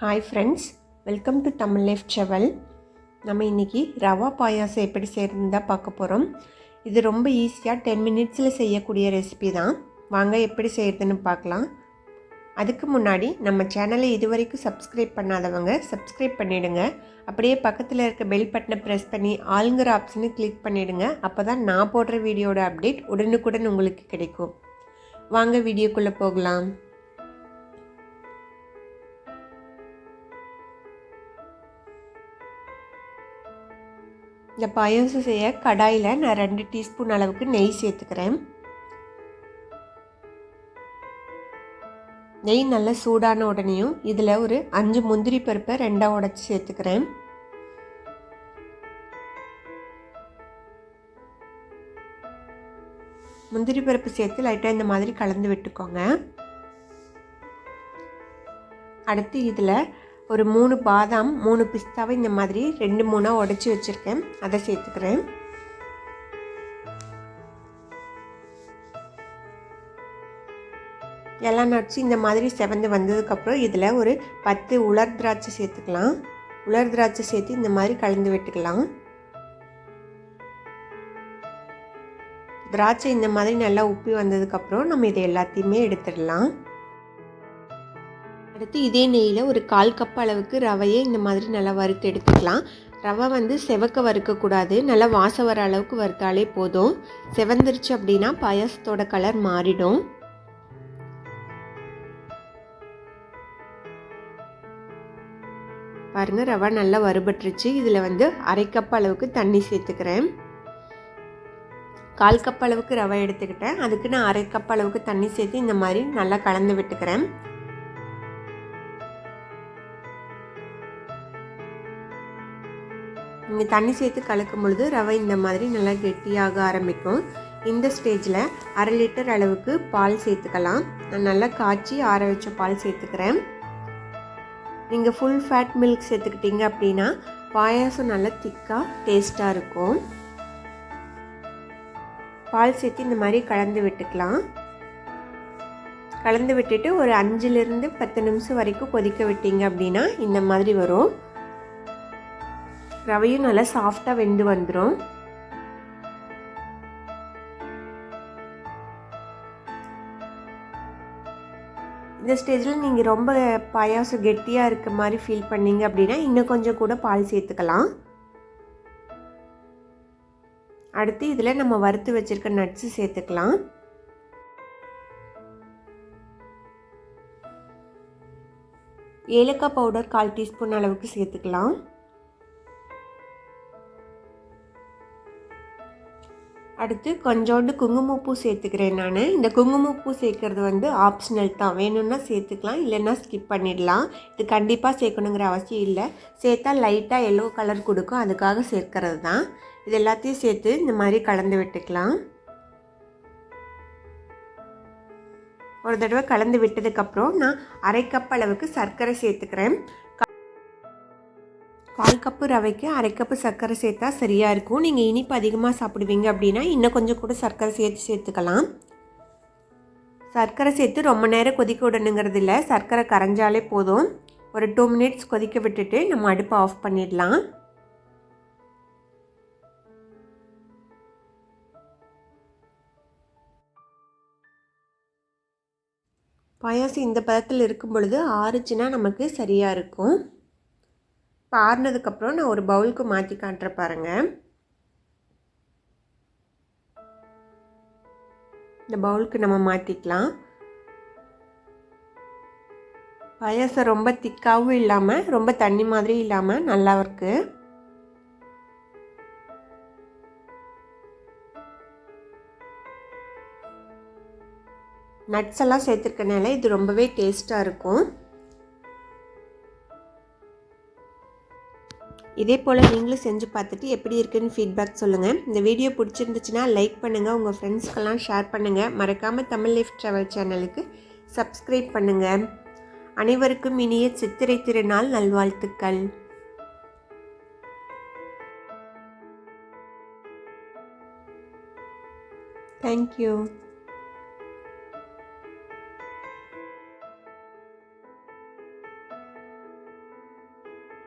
Hi friends welcome to Tamil life Seval நம்ம இன்றைக்கி ரவா பாயாசம் எப்படி செய்யறதுன்னு தான் பார்க்க போகிறோம் இது ரொம்ப ஈஸியாக டென் மினிட்ஸில் செய்யக்கூடிய ரெசிபி தான். வாங்க எப்படி செய்கிறதுன்னு பார்க்கலாம். அதுக்கு முன்னாடி நம்ம சேனலை இது வரைக்கும் சப்ஸ்கிரைப் பண்ணாதவங்க சப்ஸ்கிரைப் பண்ணிவிடுங்க அப்படியே பக்கத்தில் இருக்க பெல் பட்டனை ப்ரெஸ் பண்ணி ஆளுங்கிற ஆப்ஷனை கிளிக் பண்ணிவிடுங்க அப்போ தான் நான் போடுற வீடியோட அப்டேட் உடனுக்குடன் உங்களுக்கு கிடைக்கும். வாங்க வீடியோக்குள்ளே போகலாம். இந்த பாயசம் செய்ய கடாயில் நான் ரெண்டு டீஸ்பூன் அளவுக்கு நெய் சேர்த்துக்கிறேன். நெய் நல்லா சூடான உடனேயும் இதில் ஒரு அஞ்சு முந்திரி பருப்பை ரெண்டாக உடச்சி சேர்த்துக்கிறேன். முந்திரி பருப்பு சேர்த்து லைட்டாக இந்த மாதிரி கலந்து விட்டுக்கோங்க. அடுத்து இதில் ஒரு மூணு பாதாம் மூணு பிஸ்தாவை இந்த மாதிரி ரெண்டு மூணாக உடச்சி வச்சுருக்கேன். அதை சேர்த்துக்கிறேன். எல்லா நட்ஸும் இந்த மாதிரி செவந்து வந்ததுக்கப்புறம் இதில் ஒரு பத்து உலர் திராட்சை சேர்த்துக்கலாம். உலர் திராட்சை சேர்த்து இந்த மாதிரி கலந்து விட்டுக்கலாம். திராட்சை இந்த மாதிரி நல்லா உப்பி வந்ததுக்கப்புறம் நம்ம இதை எல்லாத்தையுமே எடுத்துடலாம். அடுத்து இதே நெய்யில் ஒரு கால் கப் அளவுக்கு ரவையை இந்த மாதிரி நல்லா வறுத்து எடுத்துக்கலாம். ரவை வந்து செவக்க வறுக்கக்கூடாது. நல்லா வாசம் வர அளவுக்கு வறுத்தாலே போதும். செவந்துருச்சு அப்படின்னா பாயாசத்தோட கலர் மாறிடும். பாருங்கள் ரவை நல்லா வறுபட்டுருச்சு. இதில் வந்து அரை கப் அளவுக்கு தண்ணி சேர்த்துக்கிறேன். கால் கப் அளவுக்கு ரவை எடுத்துக்கிட்டேன். அதுக்கு நான் அரை கப் அளவுக்கு தண்ணி சேர்த்து இந்த மாதிரி நல்லா கலந்து விட்டுக்கிறேன். நீங்கள் தண்ணி சேர்த்து கலக்கும் பொழுது ரவை இந்த மாதிரி நல்லா கெட்டியாக ஆரம்பிக்கும். இந்த ஸ்டேஜில் அரை லிட்டர் அளவுக்கு பால் சேர்த்துக்கலாம். நான் நல்லா காய்ச்சி ஆற வச்ச பால் சேர்த்துக்கிறேன். நீங்கள் ஃபுல் ஃபேட் மில்க் சேர்த்துக்கிட்டீங்க அப்படின்னா பாயாசம் நல்லா திக்காக டேஸ்ட்டாக இருக்கும். பால் சேர்த்து இந்த மாதிரி கலந்து விட்டுக்கலாம். கலந்து விட்டுட்டு ஒரு அஞ்சுலேருந்து பத்து நிமிஷம் வரைக்கும் கொதிக்க விட்டீங்க அப்படின்னா இந்த மாதிரி வரும். ரவையும் நல்லா சாஃப்டாக வெந்து வந்துடும் இந்த ஸ்டேஜில் நீங்கள் ரொம்ப பாயாசம் கெட்டியாக இருக்க மாதிரி ஃபீல் பண்ணீங்க அப்படின்னா இன்னும் கொஞ்சம் கூட பால் சேர்த்துக்கலாம். அடுத்து இதில் நம்ம வறுத்து வச்சுருக்க நட்ஸு சேர்த்துக்கலாம். ஏலக்காய் பவுடர் கால் டீஸ்பூன் அளவுக்கு சேர்த்துக்கலாம். அடுத்து கொஞ்சோண்டு குங்குமப்பூ சேர்த்துக்கிறேன் நான். இந்த குங்குமப்பூ சேர்க்குறது வந்து ஆப்ஷனல் தான். வேணும்னா சேர்த்துக்கலாம் இல்லைன்னா ஸ்கிப் பண்ணிடலாம். இது கண்டிப்பாக சேர்க்கணுங்கிற அவசியம் இல்லை. சேர்த்தா லைட்டாக எல்லோ கலர் கொடுக்கும். அதுக்காக சேர்க்கறது தான். இது எல்லாத்தையும் சேர்த்து இந்த மாதிரி கலந்து விட்டுக்கலாம். ஒரு தடவை கலந்து விட்டதுக்கப்புறம் நான் அரை கப் அளவுக்கு சர்க்கரை சேர்த்துக்கிறேன். கால் கப்பு ரவைக்கு அரை கப்பு சர்க்கரை சேர்த்தா சரியாக இருக்கும். நீங்கள் இனிப்பு அதிகமாக சாப்பிடுவீங்க அப்படின்னா இன்னும் கொஞ்சம் கூட சர்க்கரை சேர்த்து சேர்த்துக்கலாம். சர்க்கரை சேர்த்து ரொம்ப நேரம் கொதிக்க விடணுங்கிறது இல்லை. சர்க்கரை கரைஞ்சாலே போதும். ஒரு டூ மினிட்ஸ் கொதிக்க விட்டுட்டு நம்ம அடுப்பை ஆஃப் பண்ணிடலாம். பாயாசம் இந்த பதத்தில் இருக்கும் பொழுது ஆறுச்சுன்னா நமக்கு சரியாக இருக்கும். இப்போ ஆறுனதுக்கப்புறம் நான் ஒரு பவுலுக்கு மாற்றி காட்டுற பாருங்கள் இந்த பவுலுக்கு நம்ம மாற்றிக்கலாம் பாயசம் ரொம்ப திக்காகவும் இல்லாமல் ரொம்ப தண்ணி மாதிரி இல்லாமல் நல்லா இருக்குது நட்ஸ் எல்லாம் சேர்த்துருக்கனால இது ரொம்பவே டேஸ்ட்டாக இருக்கும். இதே போல் நீங்களும் செஞ்சு பார்த்துட்டு எப்படி இருக்குன்னு ஃபீட்பேக் சொல்லுங்கள் இந்த வீடியோ பிடிச்சிருந்துச்சுன்னா லைக் பண்ணுங்கள் உங்கள் ஃப்ரெண்ட்ஸ்க்கெல்லாம் ஷேர் பண்ணுங்கள் மறக்காமல் தமிழ் லைஃப் ட்ராவல் சேனலுக்கு சப்ஸ்கிரைப் பண்ணுங்கள் அனைவருக்கும் இனிய சித்திரை திருநாள் நல்வாழ்த்துக்கள். தேங்க்யூ